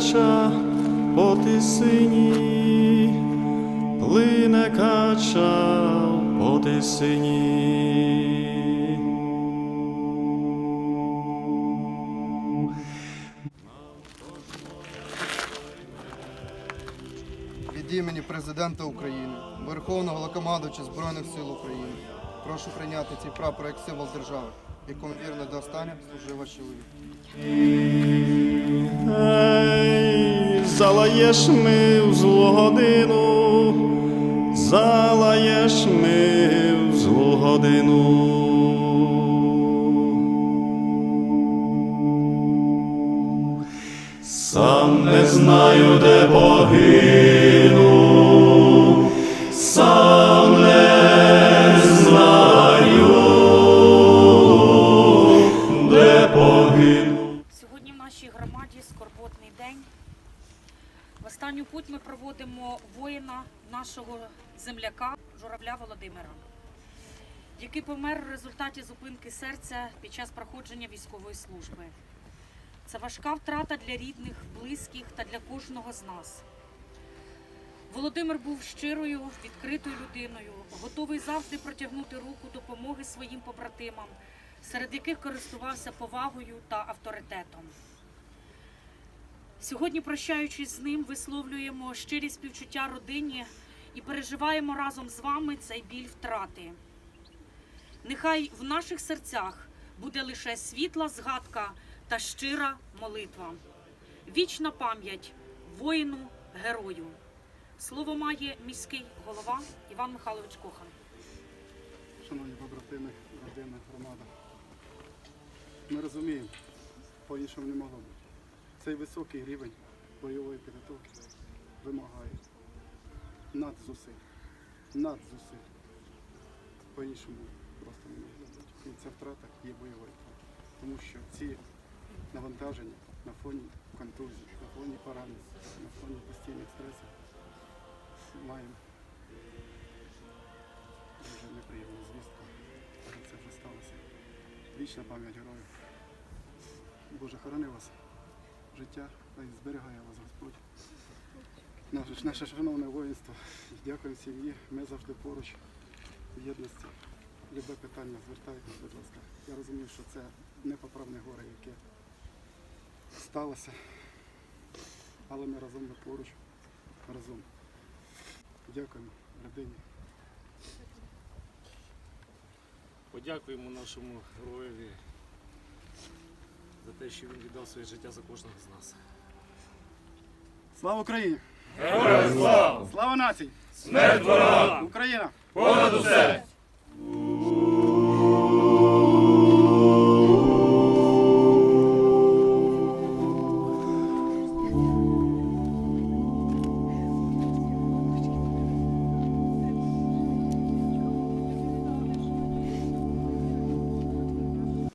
кача по тисині, плине кача по тисині. Від імені Президента України, Верховного Головнокомандувача Збройних сил України. Прошу прийняти цей прапор як символ держави, якому вірно до останнього служив ваш чоловік. Залаєш ми в злу годину, залаєш ми в злу годину. Сам не знаю, де погину, сам не знаю, де погину. Сьогодні в нашій громаді скорботний день. В останню путь ми проводимо воїна нашого земляка Журавля Володимира, який помер в результаті зупинки серця під час проходження військової служби. Це важка втрата для рідних, близьких та для кожного з нас. Володимир був щирою, відкритою людиною, готовий завжди протягнути руку допомоги своїм побратимам, серед яких користувався повагою та авторитетом. Сьогодні, прощаючись з ним, висловлюємо щирі співчуття родині і переживаємо разом з вами цей біль втрати. Нехай в наших серцях буде лише світла згадка та щира молитва. Вічна пам'ять воїну, герою. Слово має міський голова Іван Михайлович Кохан. Шановні побратими, родина, громада. Ми розуміємо, по-іншому не могло бути. Цей високий рівень бойової підготовки вимагає надзусиль. Надзусиль. По-іншому просто не могло бути. І ця втрата є бойовою втратою. Тому що ці навантаження на фоні контузій, на фоні поранень, на фоні постійних стресів маємо дуже неприємну звістку, це вже сталося. Вічна пам'ять героїв. Боже, хорони вас, життя, хай зберігає вас Господь. Наше, наше шановне воїнство. Дякую сім'ї. Ми завжди поруч в єдності. Любе питання звертайтесь, будь ласка. Я розумію, що це непоправне горе, яке сталося. Але ми разом ми поруч. Разом. Дякуємо родині. Подякуємо нашому героєві те, що він віддав своє життя за кожного з нас. Слава Україні! Героям слава! Слава нації! Смерть ворогам! Україна! Понад усе!